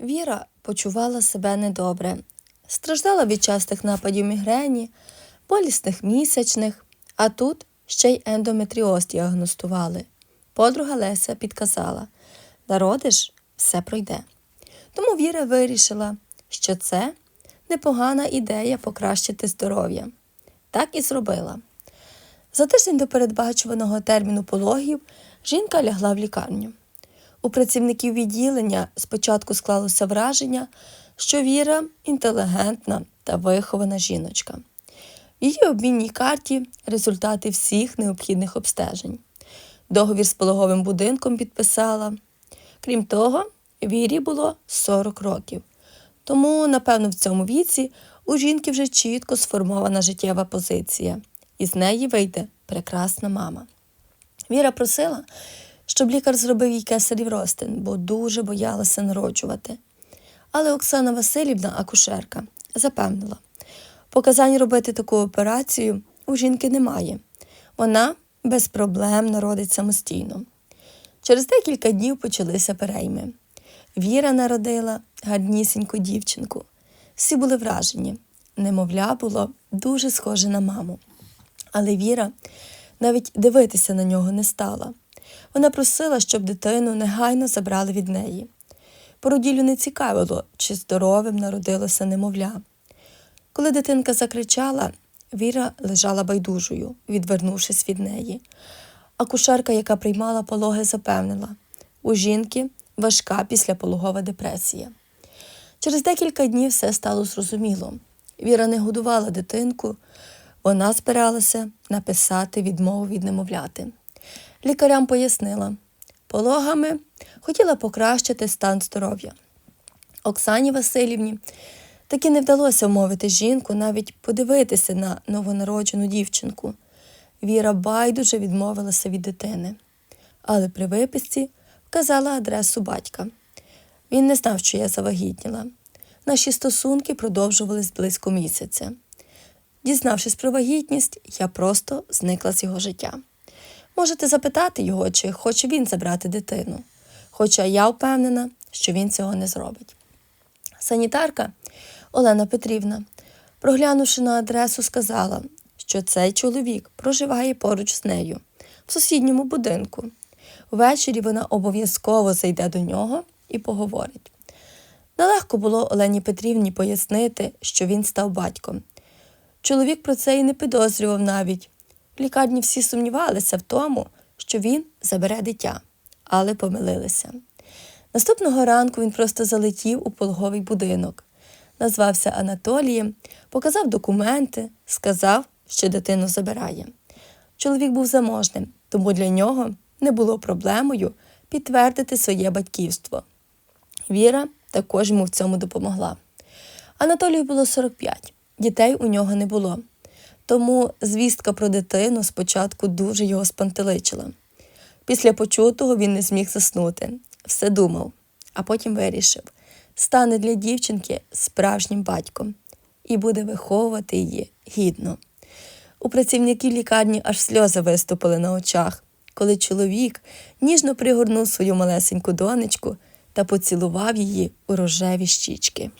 Віра почувала себе недобре, страждала від частих нападів мігрені, болісних місячних, а тут ще й ендометріоз діагностували. Подруга Леся підказала народиш, все пройде. Тому Віра вирішила, що це непогана ідея покращити здоров'я. Так і зробила. За тиждень до передбачуваного терміну пологів жінка лягла в лікарню. У працівників відділення спочатку склалося враження, що Віра інтелігентна та вихована жіночка. В її обмінній карті результати всіх необхідних обстежень. Договір з пологовим будинком підписала. Крім того, Вірі було 40 років. Тому, напевно, в цьому віці у жінки вже чітко сформована життєва позиція, і з неї вийде прекрасна мама. Віра просила, щоб лікар зробив їй кесарів розтин, бо дуже боялася народжувати. Але Оксана Васильівна, акушерка, запевнила, показань робити таку операцію у жінки немає. Вона без проблем народить самостійно. Через декілька днів почалися перейми. Віра народила гарнісіньку дівчинку. Всі були вражені. Немовля було дуже схоже на маму. Але Віра навіть дивитися на нього не стала. Вона просила, щоб дитину негайно забрали від неї. Породілю не цікавило, чи здоровим народилося немовля. Коли дитинка закричала, Віра лежала байдужою, відвернувшись від неї. Акушерка, яка приймала пологи, запевнила у жінки важка післяпологова депресія. Через декілька днів все стало зрозуміло. Віра не годувала дитинку, вона збиралася написати відмову від немовляти. Лікарям пояснила, пологами хотіла покращити стан здоров'я. Оксані Васильівні таки не вдалося вмовити жінку навіть подивитися на новонароджену дівчинку. Віра байдуже відмовилася від дитини, але при виписці вказала адресу батька. Він не знав, що я завагітніла. Наші стосунки продовжувались близько місяця. Дізнавшись про вагітність, я просто зникла з його життя. Можете запитати його, чи хоче він забрати дитину, хоча я впевнена, що він цього не зробить. Санітарка Олена Петрівна, проглянувши на адресу, сказала, що цей чоловік проживає поруч з нею в сусідньому будинку. Ввечері вона обов'язково зайде до нього і поговорить. Нелегко було Олені Петрівні пояснити, що він став батьком. Чоловік про це і не підозрював навіть. В лікарні всі сумнівалися в тому, що він забере дитя, але помилилися. Наступного ранку він просто залетів у пологовий будинок, назвався Анатолієм, показав документи, сказав, що дитину забирає. Чоловік був заможним, тому для нього не було проблемою підтвердити своє батьківство. Віра також йому в цьому допомогла. Анатолію було 45, дітей у нього не було. Тому звістка про дитину спочатку дуже його спантеличила. Після почутого він не зміг заснути, все думав, а потім вирішив стане для дівчинки справжнім батьком і буде виховувати її гідно. У працівників лікарні аж сльози виступили на очах, коли чоловік ніжно пригорнув свою малесеньку донечку та поцілував її у рожеві щічки.